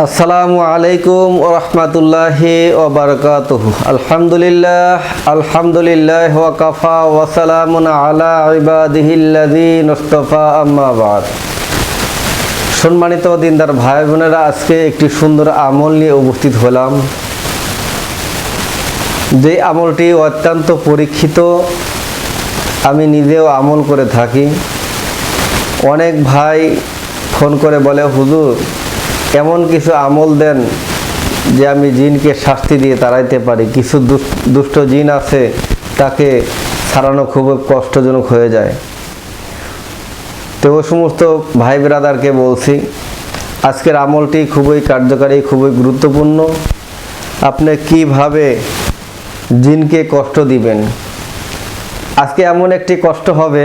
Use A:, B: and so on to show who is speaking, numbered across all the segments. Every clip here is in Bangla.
A: আসসালামু আলাইকুম রহমতুল্লাহি ওবরকাতুহ আলহামদুলিল্লাহ আলহামদুলিল্লাহ ওয়াকাফা ওয়াসালামুন আলা ইবাদিহিল্লাযী মুস্তাফা আম্মা বাদ। সম্মানিত দিনদার ভাই বোনেরা আজকে একটি সুন্দর আমল নিয়ে উপস্থিত হলাম। যে আমলটি অত্যন্ত পরীক্ষিত, আমি নিজেও আমল করে থাকি। অনেক ভাই ফোন করে বলে, হুজুর এমন কিছু আমল দেন যে আমি জিনকে শাস্তি দিয়ে তাড়াইতে পারি। কিছু দুষ্ট জিন আছে, তাকে ছাড়ানো খুব কষ্টজনক হয়ে যায়। তো ও সমস্ত ভাই ব্রাদারকে বলছি, আজকের আমলটি খুবই কার্যকারী, খুবই গুরুত্বপূর্ণ। আপনি কীভাবে জিনকে কষ্ট দিবেন? আজকে এমন একটি কষ্ট হবে,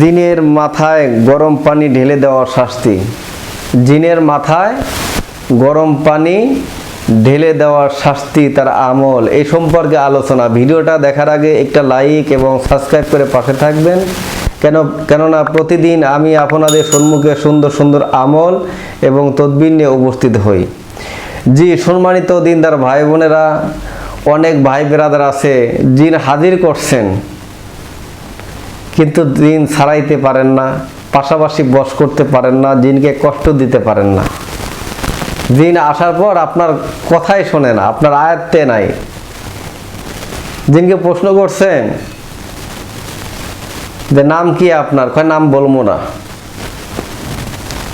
A: জিনের মাথায় গরম পানি ঢেলে দেওয়ার শাস্তি। জিনের মাথায় গরম পানি ঢেলে দেওয়ার শাস্তি তার আমল। এই সম্পর্কে আলোচনা। ভিডিওটা দেখার আগে একটা লাইক এবং সাবস্ক্রাইব করে পাশে থাকবেন। কেন, কেননা প্রতিদিন আমি আপনাদের সম্মুখে সুন্দর সুন্দর আমল এবং তদবির নিয়ে উপস্থিত হই। জি, সম্মানিত দিনদার ভাই বোনেরা অনেক ভাই বেরাদার আছে, জিন হাজির করছেন, কিন্তু দিন ছাড়াইতে পারেন না। পাশাপাশি বস করতে পারেন না, জিনকে কষ্ট দিতে পারেন না। জিন আসার পর আপনার কথাই শোনে না, আপনার আয়ত্তে নাই। জিনকে প্রশ্ন করছেন যে নাম কি আপনার? কয়, নাম বলব না।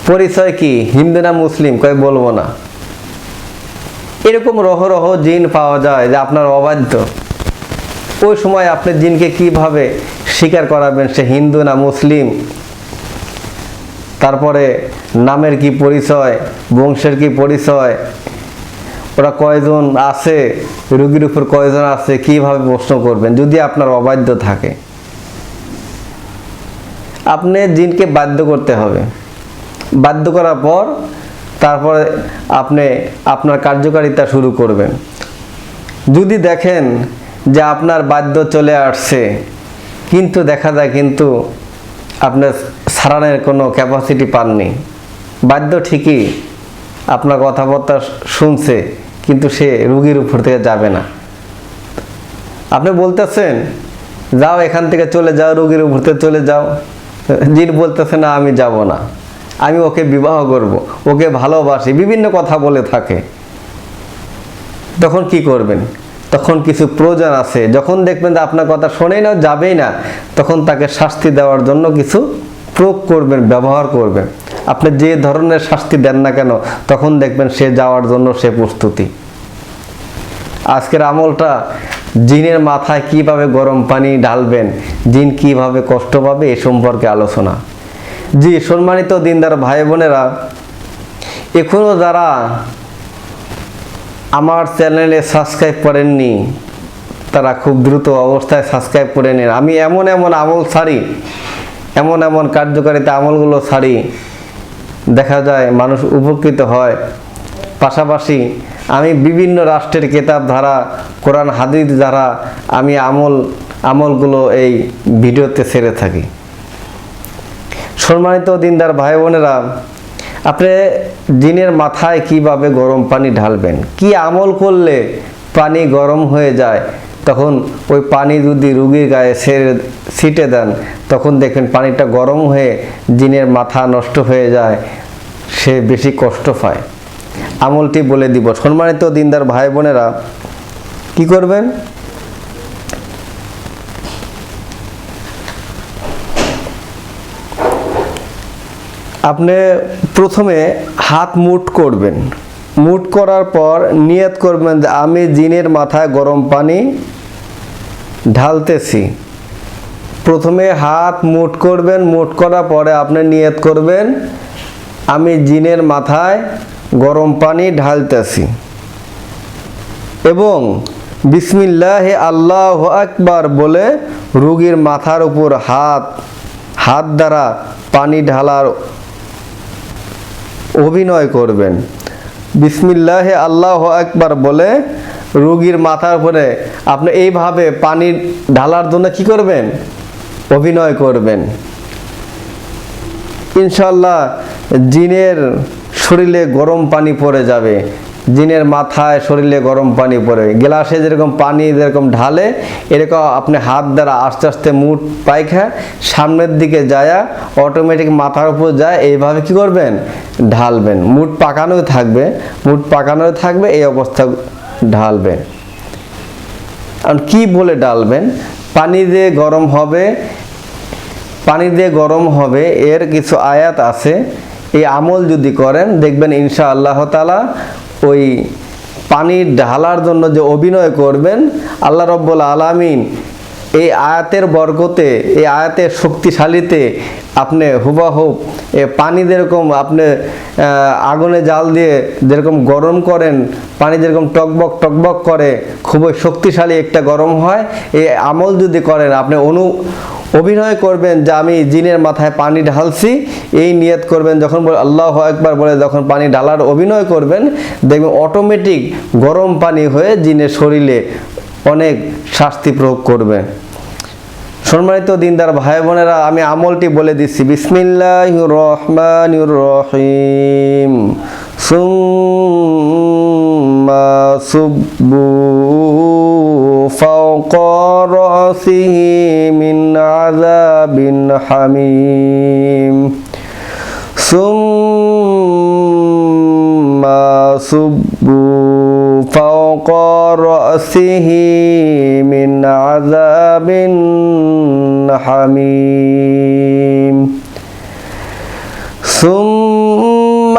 A: পরিচয় কি? হিন্দু না মুসলিম? কয়, বলব না। এরকম রহ রহ জিন পাওয়া যায় যে আপনার অবাধ্য। ওই সময় আপনি জিনকে কীভাবে স্বীকার করাবেন? সে হিন্দু না মুসলিম? তারপরে নামের কি পরিচয়, বংশের কি পরিচয়, ওরা কয়জন আছে, রুগীর উপর কয়জন আছে, কীভাবে প্রশ্ন করবেন, যদি আপনার অবাধ্য থাকে। আপনি জিনকে বাধ্য করতে হবে। বাধ্য করার পর তারপরে আপনি আপনার কার্যকারিতা শুরু করবেন। যদি দেখেন যে আপনার বাদ্য চলে আসছে, কিন্তু দেখা যায় কিন্তু আপনার সারানোর কোনো ক্যাপাসিটি পাননি। বাধ্য ঠিকই আপনার কথাবার্তা শুনছে, কিন্তু সে রুগীর উপর থেকে যাবে না। আপনি বলতেছেন, যাও এখান থেকে চলে যাও, রুগীর উপর থেকে চলে যাও। জিন বলতেছে না, আমি যাব না। আমি ওকে বিবাহ করব, ওকে ভালোবাসি। বিভিন্ন কথা বলে থাকে। তখন কি করবেন? তখন কিছু প্রয়োজন আছে। যখন দেখবেন যে আপনার কথা শোনেই না, যাবেই না, তখন তাকে শাস্তি দেওয়ার জন্য কিছু প্রয়োগ করবেন, ব্যবহার করবেন। আপনি যে ধরনের শাস্তি দেন না কেন, তখন দেখবেন সে যাওয়ার জন্য সে প্রস্তুতি। আজকের আমলটা জিনের মাথায় কীভাবে গরম পানি ঢালবেন, জিন কীভাবে কষ্ট পাবে এ সম্পর্কে আলোচনা। জি, সম্মানিত দিনদার ভাই বোনেরা এখনও যারা আমার চ্যানেলে সাবস্ক্রাইব করেননি, তারা খুব দ্রুত অবস্থায় সাবস্ক্রাইব করে নিন। আমি এমন এমন আমল ছাড়ি, এমন এমন কার্যকারিতা আমলগুলো ছাড়ি, দেখা যায় মানুষ উপকৃত হয়। পাশাপাশি আমি বিভিন্ন রাষ্ট্রের কেতাব ধারা, কোরআন, হাদিস দ্বারা আমি আমল, আমলগুলো এই ভিডিওতে ছেড়ে থাকি। সম্মানিত দিনদার ভাই বোনেরা আপনি দিনের মাথায় কীভাবে গরম পানি ঢালবেন? কি আমল করলে পানি গরম হয়ে যায়? তখন ওই পানি যদি রুগীর গায়ে ছেড়ে, ছিটে দেন, তখন দেখবেন পানিটা গরম হয়ে জিনের মাথা নষ্ট হয়ে যায়, সে বেশি কষ্ট পায়। আমলটি বলে দিব। সম্মানিত দিনদার ভাই বোনেরা কি করবেন? আপনি প্রথমে হাত মুট করবেন। মুট করার পর নিয়ত করবেন যে আমি জিনের মাথায় গরম পানি ঢালতেছি। প্রথমে হাত মুট করবেন, মুট করার পরে আপনি নিয়ত করবেন, আমি জিনের মাথায় গরম পানি ঢালতেছি। এবং বিসমিল্লাহ আল্লাহ আকবার বলে রুগীর মাথার উপর হাত হাত দ্বারা পানি ঢালার অভিনয় করবেন। বিসমিল্লাহ আল্লাহ একবার বলে রুগীর মাথার উপরে আপনি এইভাবে পানি ঢালার জন্য কি করবেন? অভিনয় করবেন। ইনশাল্লাহ জিনের শরীরে গরম পানি পড়ে যাবে। জিনের মাথায় শরীরে গরম পানি পড়ে। গ্লাসে যেরকম পানি যেরকম ঢালে, এরকম আপনি হাত দ্বারা আস্তে আস্তে মুঠ পাইখা সামনের দিকে যায়া অটোমেটিক মাথার উপর যায়, এইভাবে কি করবেন? ঢালবেন। মুঠ পাকানো থাকবে। মুঠ পাকানোই থাকবে, এই অবস্থা ঢালবেন। আর কি বলে ডালবেন পানি দিয়ে গরম হবে, পানি দিয়ে গরম হবে, এর কিছু আয়াত আছে। এই আমল যদি করেন, দেখবেন ইনশা আল্লাহ তালা ওই পানির ঢালার জন্য যে অভিনয় করবেন, আল্লাহ রব্বুল আলামিন এই আয়াতের বর্গতে এই আয়াতের শক্তিশালীতে আপনি হুবাহুব এ পানি যেরকম আপনি আগুনে জাল দিয়ে যেরকম গরম করেন, পানি যেরকম টকবক টকবক করে, খুবই শক্তিশালী একটা গরম হয়। এই আমল যদি করেন, আপনি অনু অভিনয় করবেন যে আমি জিনের মাথায় পানি ঢালছি, এই নিয়ত করবেন যখন বলে আল্লাহ একবার বলে যখন পানি ঢালার অভিনয় করবেন, দেখবেন অটোমেটিক গরম পানি হয়ে জিনের শরীরে অনেক শাস্তি প্রয়োগ করবে। সম্মানিত দিনদার ভাই বোনেরা আমি আমলটি বলে দিচ্ছি। বিসমিল্লাহ রহমান রহিম। সুম্মা সুব্বু فوق رأسه من عذاب حميم ثم صبوا فوق رأسه من عذاب حميم ثم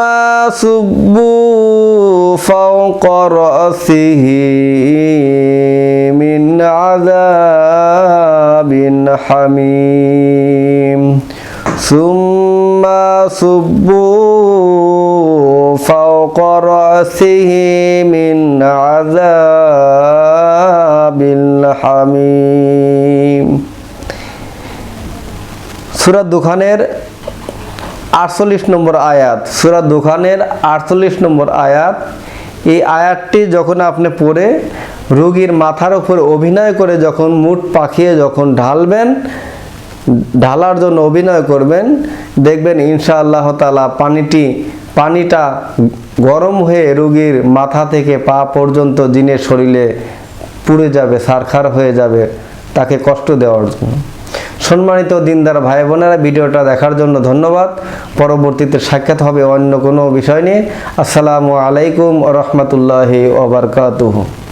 A: صبوا فوق رأسه من عذاب حميم ثم صبوا فوق رأسه من عذاب الحميم সুরা দুখানের আটচল্লিশ নম্বর আয়াত সুরা দুখানের আটচল্লিশ নম্বর আয়াত এই আয়াতটি যখন আপনি পড়ে রোগীর মাথার উপর অভিনয় করে যখন মুঠ পাখিয়ে যখন ঢালবেন, ঢালার জন্য অভিনয় করবেন, দেখবেন ইনশা আল্লাহ তালা পানিটি, পানিটা গরম হয়ে রুগীর মাথা থেকে পা পর্যন্ত জিনের শরীরে পুড়ে যাবে, সারখার হয়ে যাবে, তাকে কষ্ট দেওয়ার জন্য। সম্মানিত দিনদার ভাই বোনেরা, ভিডিওটা দেখার জন্য ধন্যবাদ। পরবর্তীতে সাক্ষাৎ হবে অন্য কোনো বিষয় নিয়ে। আসসালামু আলাইকুম রহমতুল্লাহি ওবরকাতুহু